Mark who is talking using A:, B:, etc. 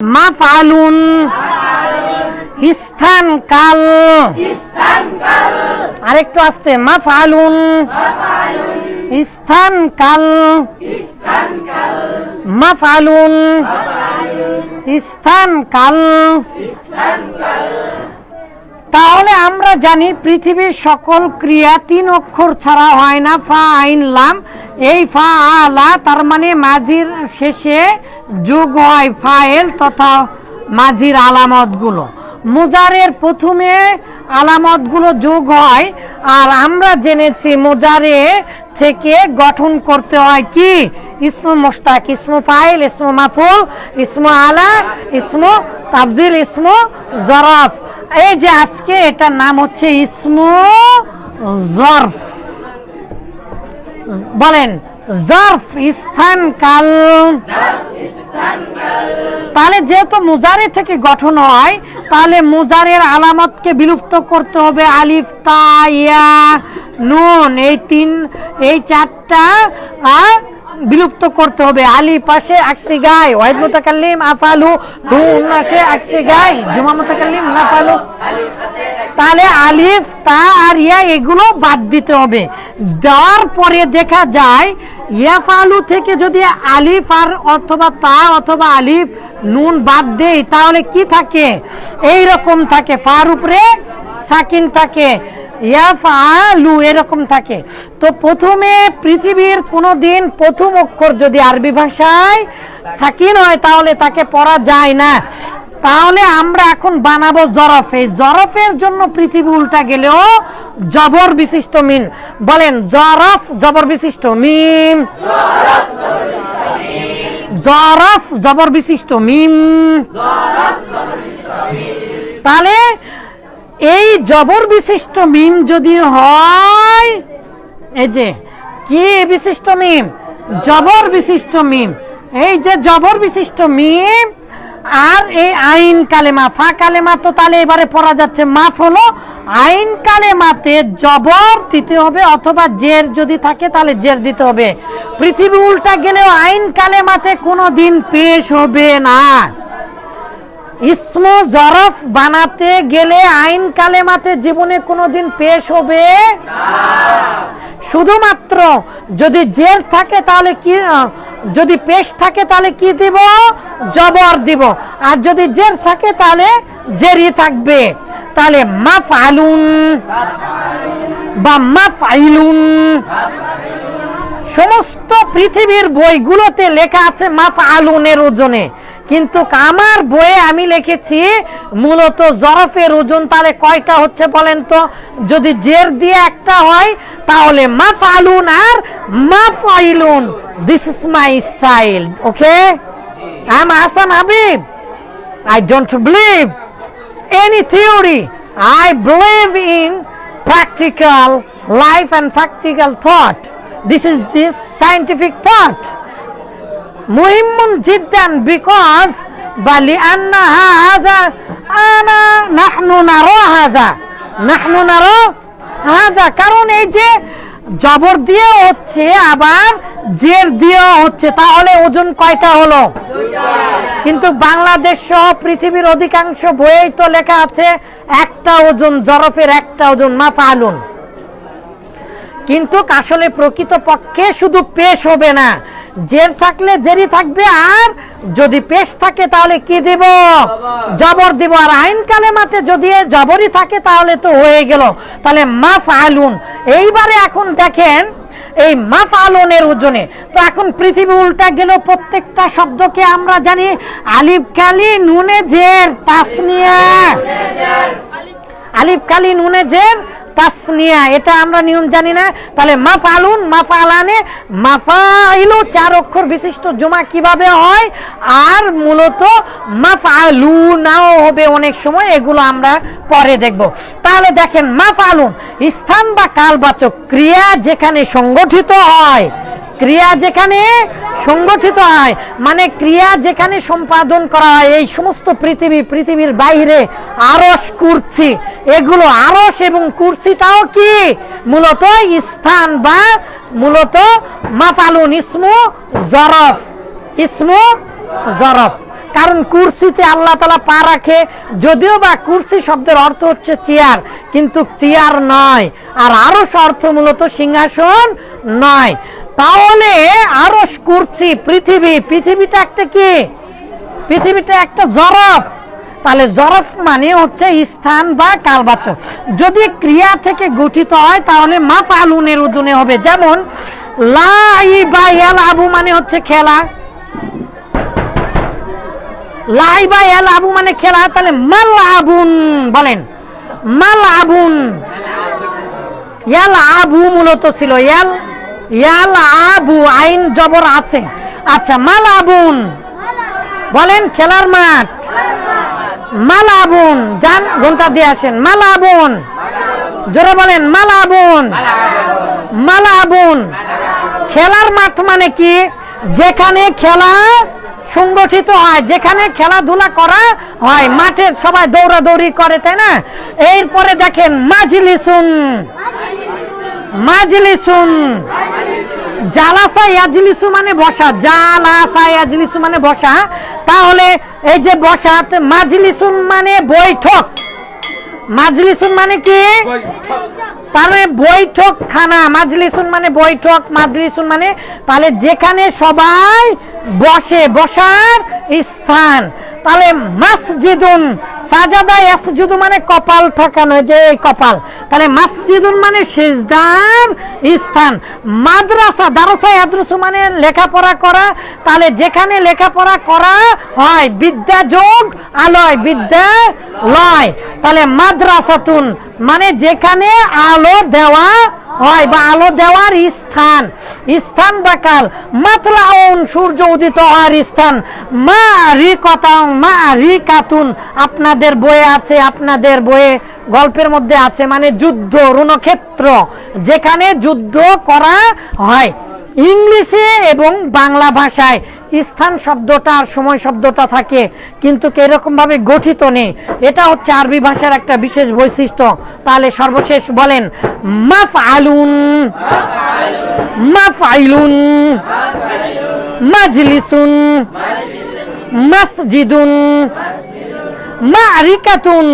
A: মাফালুন ইস্থান কাল। আরেকটু আসতে মাফালুন ইস্থান কাল। মাফালুন ইস্থান কাল। তাহলে আমরা জানি পৃথিবীর সকল ক্রিয়া তিন অক্ষর ছাড়া হয় না, ফা, আইন, লাম। এই ফা আলা তার মানে মাঝির শেষে যোগ হয় ফাইল তথা মাঝির আলামতগুলো। মোজারের প্রথমে আলামতগুলো যোগ হয়, আর আমরা জেনেছি মুজারে থেকে গঠন করতে হয় কি? ইসমু মোস্তাক ইসমু ফাইল ইসমু মাফুল, ইসমু আলা, ইসমু তাফজিল, ইসমু জরফ। এই যে আজকে এটার নাম হচ্ছে ইসমু জর্ফ। বলেন, জরফ স্থান কাল। তাহলে যেহেতু মুজারে থেকে গঠন হয়, তাহলে মুজারের আলামতকে বিলুপ্ত করতে হবে আলিফ, তা, ইয়া, নুন। এই তিন, এই চারটা বিলুপ্ত করতে হবে। আলি পাশে আকসি গায়। ওয়াহিদ মুতাকাল্লিম আফালু নুন পাশে আকসি গায়। জুমা মুতাকাল্লিম নাফালু তাহলে আলিফ, তা আর ইয়া এগুলো বাদ দিতে হবে। দেওয়ার পরে দেখা যায়, ইয়াফালু থেকে যদি আলিফ আর অথবা তা অথবা আলিফ নুন বাদ দেই, তাহলে কি থাকে? এই রকম থাকে। ফার উপরে সাকিন থাকে। ইয়াফালু এরকম থাকে। তো প্রথমে পৃথিবীর কোনো দিন প্রথম অক্ষর যদি আরবি ভাষায় সাকিন হয়, তাহলে তাকে পড়া যায় না। তাহলে আমরা এখন বানাবো জরফে। জরফের জন্য পৃথিবী উল্টা গেলেও জবর বিশিষ্ট মিন। বলেন, জরফ জবর বিশিষ্ট মিম। জরফ জবর বিশিষ্ট মিম। তাহলে এই জবর বিশিষ্ট মিম যদি হয়, এই যে, কি বিশিষ্ট মিম? জবর বিশিষ্ট মিম। এই যে জবর বিশিষ্ট মিম, আর এই আইন কালেমা, ফা কালেমা তো তাহলে এবারে পড়া যাচ্ছে। মাফ হলো, আইন কালেমাতে জবর দিতে হবে অথবা জের যদি থাকে তাহলে জের দিতে হবে। পৃথিবী উল্টা গেলেও আইন কালেমাতে কোনো দিন পেশ হবে না। ইসমু জরফ বানাতে গেলে আইন কালেমাতে জীবনে কোনোদিন পেশ হবে শুধুমাত্র যদি জেল থাকে তাহলে কি যদি পেশ থাকে তাহলে কি দিব? জবর দিব। আর যদি জেল থাকে তাহলে জেরি থাকবে। তাহলে মাফ আলুন বা মাফ আইলুন। সমস্ত পৃথিবীর বইগুলোতে লেখা আছে মাফ আলুনের ওজনে। কিন্তু আমার বইয়ে আমি লিখেছি মূলত জরফের ওজন, তাহলে কয়টা হচ্ছে বলেন তো? যদি জের দিয়ে একটা হয়, তাহলে মাফ আলুন আর মাফ আইলুন this is my style okay I am Ahsan Habib I don't believe any theory I believe in practical life and practical thought. This is this scientific thought. مهم جدا because بل لأن هذا أنا نحن نرى هذا نحن نرى هذا কারণ এই যে জবর দিয়ে হচ্ছে আবার জের দিয়ে হচ্ছে তাহলে ওজন কয়টা হলো কিন্তু বাংলাদেশ সহ পৃথিবীর অধিকাংশ বইয়েই তো লেখা আছে একটা ওজন জরফের একটা ওজন মা ফালুন কিন্তু আসলে প্রকৃত পক্ষে শুধু পেশ হবে না। জের থাকলে জেরি থাকবে আর যদি পেশ থাকে তাহলে কি দিব? জবর দিব। আর আইন কালেমাতে যদি জবরই থাকে তাহলে তো হয়ে গেল। তাহলে মাফ আলুন এইবারে এখন দেখেন এই মাফ আলনের ওজনে। তো এখন পৃথিবী উল্টা গেল, প্রত্যেকটা শব্দকে আমরা জানি আলিফ কালি নুনে জের, তাসনিয়া। আলিফ কালি নুনে জের তাসনিয়া, এটা আমরা নিয়ম জানি না। তাহলে মাফ আলুন মাফ আলানে মাফাইলু চার অক্ষর বিশিষ্ট জমা কীভাবে হয়? আর মূলত মাফ আলু নাও হবে অনেক সময়, এগুলো আমরা পরে দেখব। তাহলে দেখেন মাফ আলুন স্থান বা কালবাচক ক্রিয়া যেখানে সংগঠিত হয় ক্রিয়া যেখানে সংগঠিত হয় মানে ক্রিয়া যেখানে সম্পাদন করা হয়, এই সমস্ত পৃথিবী, পৃথিবীর বাইরে আরস, কুর্সি, এগুলো আরস এবং কুর্সিটাও কি? মূলত স্থান বা মূলত মাতালুন ইসমু জরফ ইসমু জরফ। কারণ কুরসিতে আল্লাহ তালা পা রাখে, যদিও বা কুরসি শব্দের অর্থ হচ্ছে চেয়ার, কিন্তু চেয়ার নয়। আর আরও অর্থ মূলত সিংহাসন নয়। তাহলে আরও করছি পৃথিবী, পৃথিবীটা একটা কি? পৃথিবীটা একটা জরফ। তাহলে জরফ মানে হচ্ছে স্থান বা কালবাচক। যদি ক্রিয়া থেকে গঠিত হয়, তাহলে মাফালুনের ওজনে হবে। যেমন লাই বা ইয়াল আবু মানে হচ্ছে খেলা। লাই বা ইয়াল আবু মানে খেলা। তাহলে মাল আবুন বলেন। মাল আবুন এল আবু মূলত ছিল ইয়াল। ইয়াল আবু আইন জবর আছে। আচ্ছা মাল আবুন বলেন খেলার মাঠ। মালাবুন যান ঘণ্টা দিয়ে আসেন। মালাবুন। জোরে বলেন, মালাবুন। মালাবুন। খেলার মাঠ মানে কি? যেখানে খেলা সংগঠিত হয়, যেখানে খেলাধুলা করা হয়। মাঠে সবাই দৌড়াদৌড়ি করে, তাই না? এরপরে দেখেন, মাজলিসুন। মাজলিসুন। জালাসা ইয়াজলিসু মানে বসা জালাসা ইয়াজলিসু মানে বসা। তাহলে এই যে বসা মাজলিসুন মানে বৈঠক। মাজলিসুন মানে কি? তাহলে বৈঠক খানা মাজলিসুন মানে বৈঠক, মাজলিসুন মানে তাহলে যেখানে সবাই বসে, বসার স্থান। তাহলে মাসজিদুন সাজাদা ইয়াসজুদু মানে কপাল ঠেকানো যে এই কপাল। তাহলে মাসজিদুন মানে সিজদার স্থান। মাদ্রাসা দারসা ইয়াদরুসু মানে লেখাপড়া করা। তাহলে যেখানে লেখাপড়া করা হয়, বিদ্যা যোগ, আলয়, বিদ্যা লয়। তাহলে মাদ্রাসাতুন মানে যেখানে আলো দেওয়া হয় বা আলো দেওয়ার স্থান। স্থান বা কাল, মাতলাউন সূর্য উদিত হওয়ার স্থান। মা রি কথাং মা রি কাতুন আপনাদের বইয়ে আছে, আপনাদের বইয়ে গল্পের মধ্যে আছে মানে যুদ্ধ রণক্ষেত্র যেখানে যুদ্ধ করা হয়। ইংলিশে এবং বাংলা ভাষায়। স্থান শব্দটা আর সময় শব্দটা থাকে, কিন্তু এরকম ভাবে গঠিত নেই। এটা হচ্ছে আরবি ভাষার একটা বিশেষ বৈশিষ্ট্য। তাহলে সর্বশেষ বলেন মাফ আলুন মাফ আইলুন মাজলিসুন মাসজিদুন, মারিকাতুন।